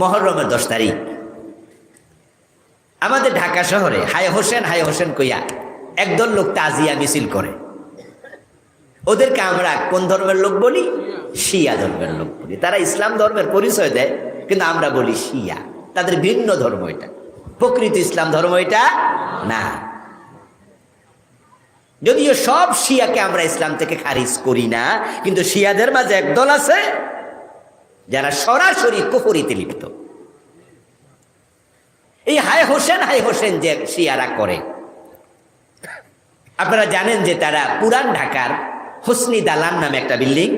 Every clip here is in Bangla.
মহরমের দশ তারিখ। আমাদের ঢাকা শহরে হায় হোসেন হায় হোসেন কইয়া একদল লোক তাজিয়া মিছিল করে। ওদেরকে আমরা কোন ধর্মের লোক বলি? শিয়া ধর্মের লোক বলি। তারা ইসলাম ধর্মের পরিচয় দেয়, কিন্তু আমরা বলি শিয়া। তাদের ভিন্ন ধর্ম এটা। প্রকৃত ইসলাম ধর্ম এটা না। যদিও সব শিয়াকে আমরা ইসলাম থেকে খারিজ করি না, কিন্তু শিয়াদের মাঝে একদল আছে, যারা সরাসরি কুফরিতে লিপ্ত। এই হাই হোসেন হাই হোসেন যে শিয়ারা করে। আপনারা জানেন যে তারা পুরান ঢাকার হোসনি দালান নামে একটা বিল্ডিং।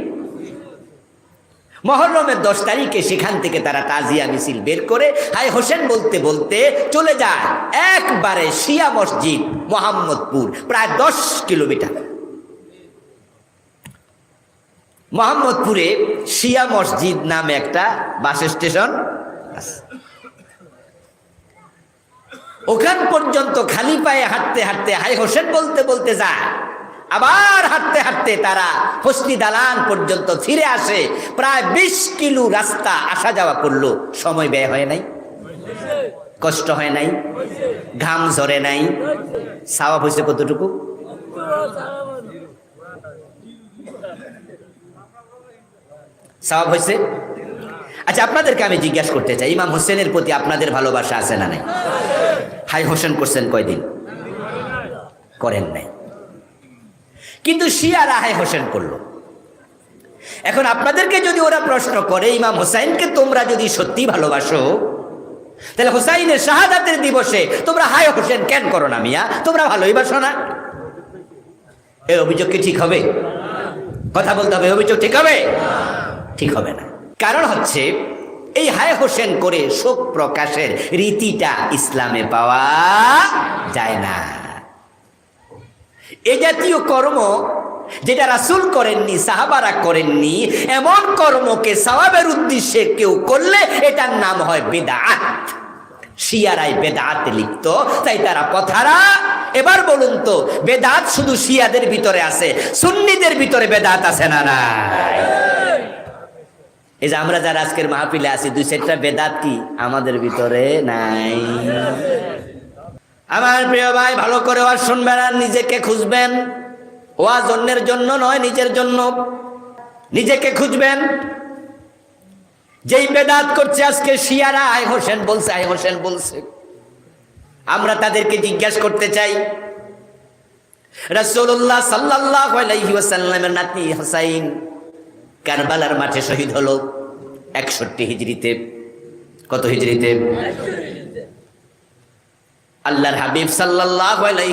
মহরমের দশ তারিখে সেখান থেকে তারা তাজিয়া মিছিল বের করে হাই হোসেন বলতে বলতে চলে যায় একবারে শিয়া মসজিদ, মোহাম্মদপুর, প্রায় দশ কিলোমিটার। মোহাম্মদপুরে শিয়া মসজিদ নামে একটা বাস স্টেশন ওখান পর্যন্ত খালি পায়ে হাঁটতে হাঁটতে হাই হোসেন বলতে বলতে যায় আবার হাঁটতে হাঁটতে তারা হস্তি দালান পর্যন্ত ফিরে আসে। প্রায় বিশ কিলো রাস্তা আসা যাওয়া করল। সময় ব্যয় হয় নাই, কষ্ট হয় নাই, ঘাম ঝরে নাই। সাওয়াব হয়েছে কতটুকু? সাওয়াব হয়েছে? আচ্ছা আপনাদেরকে আমি জিজ্ঞাসা করতে চাই, ইমাম হোসেনের প্রতি আপনাদের ভালোবাসা আছে না নাই? হাই হোসেন করছেন কয়দিন? করেন নাই। কিন্তু শিয়ারা হাই হোসেন করল। এখন আপনাদেরকে যদি ওরা প্রশ্ন করে, ইমাম হোসাইনকে তোমরা যদি সত্যি ভালোবাসো, তাহলে হোসাইনের শাহাদাতের দিবসে তোমরা হাই হোসেন কেন করো না মিয়া? তোমরা ভালোই বাসো না। এই অভিযোগ কি ঠিক হবে? কথা বলতে হবে, অভিযোগ ঠিক হবে? ঠিক হবে না। কারণ হচ্ছে এই হায় হোসেন করে শোক প্রকাশের রীতিটা ইসলামে পাওয়া যায় না। এ জাতীয় কর্ম যেটা রাসুল করেননি, সাহাবারা করেননি, এমন কর্মকে সওয়াবের উদ্দেশ্যে কেউ করলে এটার নাম হয় বেদাত। শিয়ারাই বেদাত লিখত, তাই তারা পথারা। এবার বলুন তো, বেদাত শুধু শিয়াদের ভিতরে আছে, সুন্নিদের ভিতরে বেদাত আছে না না এই যে আমরা যারা আজকের মাহফিলে আছি, দুই চারটা বেদাত কি? আমাদের ভিতরে নাই। আমার প্রিয় ভাই, ভালো করে ওয়াজ শুনবেন আর নিজেকে খুঁজবেন। ওয়াজ অন্যের জন্য নয়, নিজের জন্য। নিজেকে খুঁজবেন। যেই বেদাত করছে আজকে শিয়ারা আই হোসেন বলছে আই হোসেন বলছে। আমরা তাদেরকে জিজ্ঞাসা করতে চাই। রাসূলুল্লাহ সাল্লাল্লাহু আলাইহি ওয়াসাল্লামের নাতি হুসাইন কারবালার মাঠে শহীদ হলো একষট্টি হিজড়িতে। কত হিজড়িতে? আল্লাহর হাবিব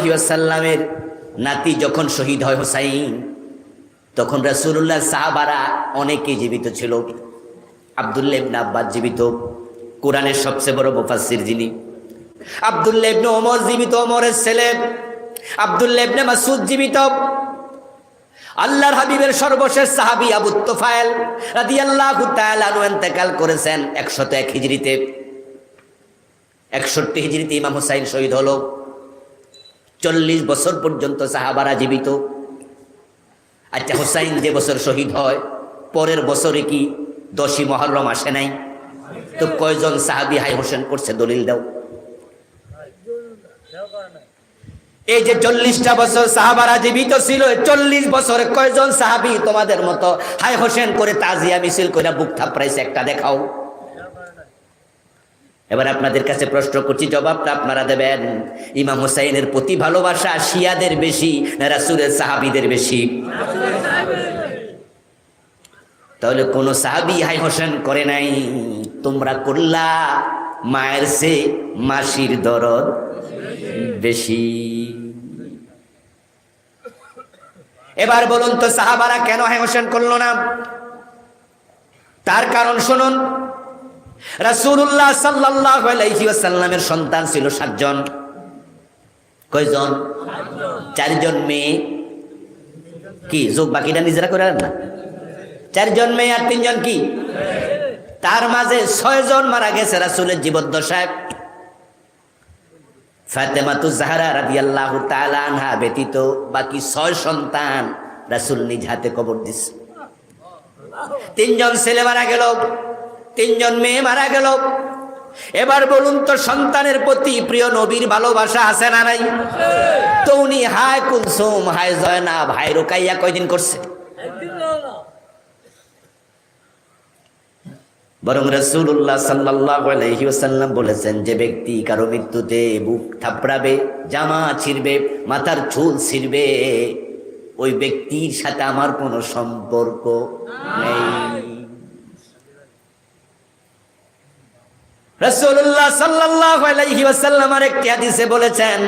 ওয়াসাল্লামের নাতি যখন শহীদ হয় হুসাইন, তখন রাসূলুল্লাহ সাহাবারা অনেকেই জীবিত ছিল। আব্দুল্লাহ ইবনে আব্বাস জীবিত, কোরআনের সবচেয়ে বড় মুফাসসির যিনি। আব্দুল্লাহ ইবনে ওমর জীবিত, ওমরের ছেলে। আব্দুল্লাহ ইবনে মাসউদ জীবিত। আল্লাহর হাবিবের সর্বশেষ সাহাবি আবু তোফায়েল রাদিয়াল্লাহু তাআলা আনহু ইন্তেকাল করেছেন 101 হিজরিতে 61 হিজরিতে ইমাম হুসাইন শহীদ হলো। 40 বছর পর্যন্ত সাহাবারা জীবিত। আচ্ছা হুসাইন যে বছর শহীদ হয়, পরের বছরে কি দশই মহরম আসে নাই? তো কয়জন সাহাবি হাই হোসেন করছে দলিল দাও। এই যে চল্লিশটা বছর সাহাবারা জীবিত ছিল চল্লিশ বছরে কয়জন সাহাবি তোমাদের মতো হাই হোসেন করে তাজিয়া মিছিল করে বুক থাপড়াইছে একটা দেখাও। এবার আপনাদের কাছে প্রশ্ন করছি, জবাবটা আপনারা দেবেন। ইমাম হোসাইনের প্রতি ভালোবাসা শিয়াদের বেশি না রাসুলের সাহাবিদের বেশি? তাহলে কোন সাহাবি হাই হোসেন করে নাই, তোমরা করলা মায়ের সে মাসির দরদ বেশি। এবার বলুন তো, সাহাবারা কেন হাই হোসেন করল না? তার কারণ শুনুন আলাইহি ওয়াসাল্লামের সন্তান ছিল সাতজন। কয়জন? চারজন মেয়ে। কি যোগ বাকিটা নিজেরা করে না? চারজন মেয়ে আর তিনজন কি? তার মাঝে ছয়জন মারা গেছে রাসূলের জীবদ্দশায়। ফাতেমাতু জাহরা রাদিয়াল্লাহু তাআলা আনহা ব্যতীত বাকি ছয় সন্তান রাসূল নিজ হাতে কবর দিছে। তিনজন ছেলে মারা গেল, তিনজন মেয়ে মারা গেল। এবার বলুন তো সন্তানের প্রতি প্রিয় নবীর ভালোবাসা আছে না নাই? তো উনি হায় কুলসুম, হায় জয়না ভাই রোকাইয়া কয়দিন করছে? বরং রসুল্লাহ সাল্লাহ আলহিউসাল্লাম বলেছেন, যে ব্যক্তি কারও মৃত্যুতে বুক থাপড়াবে, জামা ছিঁড়বে, মাথার চুল ছিঁড়বে, ওই ব্যক্তির সাথে আমার কোনো সম্পর্ক নেই। রসুল্লাহ সাল্লাহ আলহিউসাল্লাম আর একটি বলেছেন,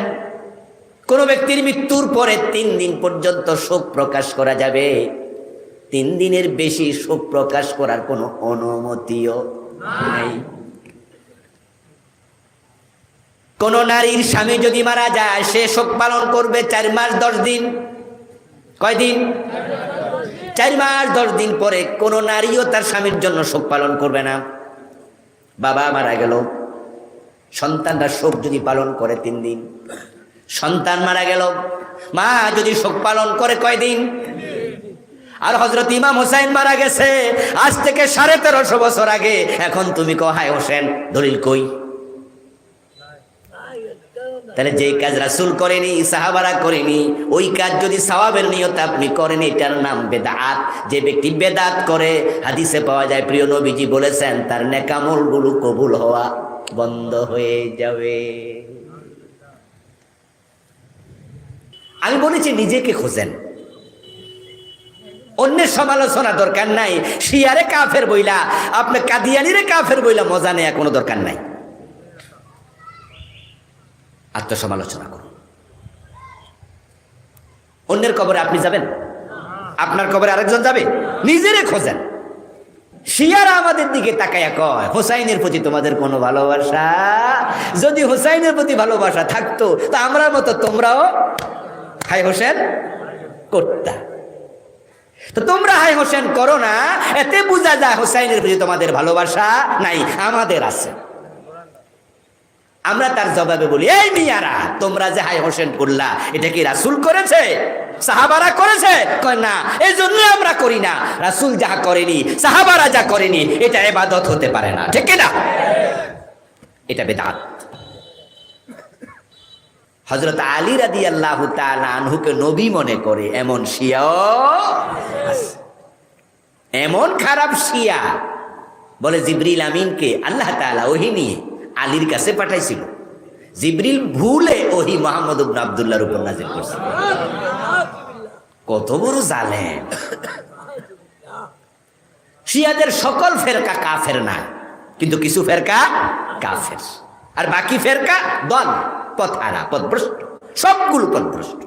কোন ব্যক্তির মৃত্যুর পরে তিন দিন পর্যন্ত শোক প্রকাশ করা যাবে। তিন দিনের বেশি শোক প্রকাশ করার কোনো অনুমতিও নেই। কোন নারীর স্বামী যদি মারা যায়, সে শোক পালন করবে চার মাস দশ দিন। কয়দিন চার মাস দশ দিন পরে কোন নারীও তার স্বামীর জন্য শোক পালন করবে না। বাবা মারা গেল। সন্তানরা শোক যদি পালন করে তিন দিন। সন্তান মারা গেল। মা যদি শোক পালন করে কয়দিন আর হজরত ইমাম হোসেন মারা গেছে। আজ থেকে সাড়ে তেরোশো বছর আগে। এখন তুমি কহায় হোসেন, দলিল কই? তাহলে যে কাজ রাসুল করেনি, সাহাবারা করেনি, ওই কাজ যদি সওয়াবের নিয়ত আপনি করেন, এটার নাম বেদাত। যে ব্যক্তি বেদাত করে, হাদিসে পাওয়া যায়, প্রিয় নবীজি বলেছেন, তার নেকামলগুলো কবুল হওয়া বন্ধ হয়ে যাবে। আমি বলেছি, নিজেকে খোঁজেন। অন্যের সমালোচনা দরকার নাই। শিয়ারে কাফের বইলা, আপনি কাদিয়ানিরে কাফের বইলা মজা নেয়া কোনো দরকার নাই। আত্মসমালোচনা করুন। অন্যের কবরে আপনি যাবেন? আপনার কবরে আরেকজন যাবে? নিজেরে খোঁজেন। শিয়ারা আমাদের দিকে তাকাইয়া কয়, হোসাইনের প্রতি তোমাদের কোনো ভালোবাসা? যদি হোসাইনের প্রতি ভালোবাসা থাকতো, তা আমরা মতো তোমরাও হাই হোসেন, করতা। তো তোমরা হাই হোসেন, করো না। এতে বোঝা যায় হোসাইনের প্রতি তোমাদের ভালোবাসা নাই, আমাদের আছে। আমরা তার জবাবে বলি, এই মিয়ারা, তোমরা যে হাই হোসেন করলা, এটা কি রাসুল করেছে? সাহাবারা করেছে? কয়, না এই জন্য আমরা করি না। রাসুল যাহা করেনি, সাহাবারা যা করেনি, এটা এবাদত হতে পারে না। ঠিক না এটা বেদাত। হজরত আলী রাদি আল্লাহ আনহুকে নবী মনে করে, এমন শিয়াও এমন খারাপ শিয়া। বলে জিবরিল আমিনকে আল্লাহ তাআলা ওহি নিয়ে আলীর কাছে পাঠাইছিল। জিবরিল ভুলে ওহি মোহাম্মদ আব্দুল্লাহর উপর নাজিল করছে। কত বড় জালেম। শিয়াদের সকল ফেরকা কাফের না, কিন্তু কিছু ফেরকা কাফের। আর বাকি ফেরকা দল। পথ হারা পথভ্রষ্ট সবগুলো পথভ্রষ্ট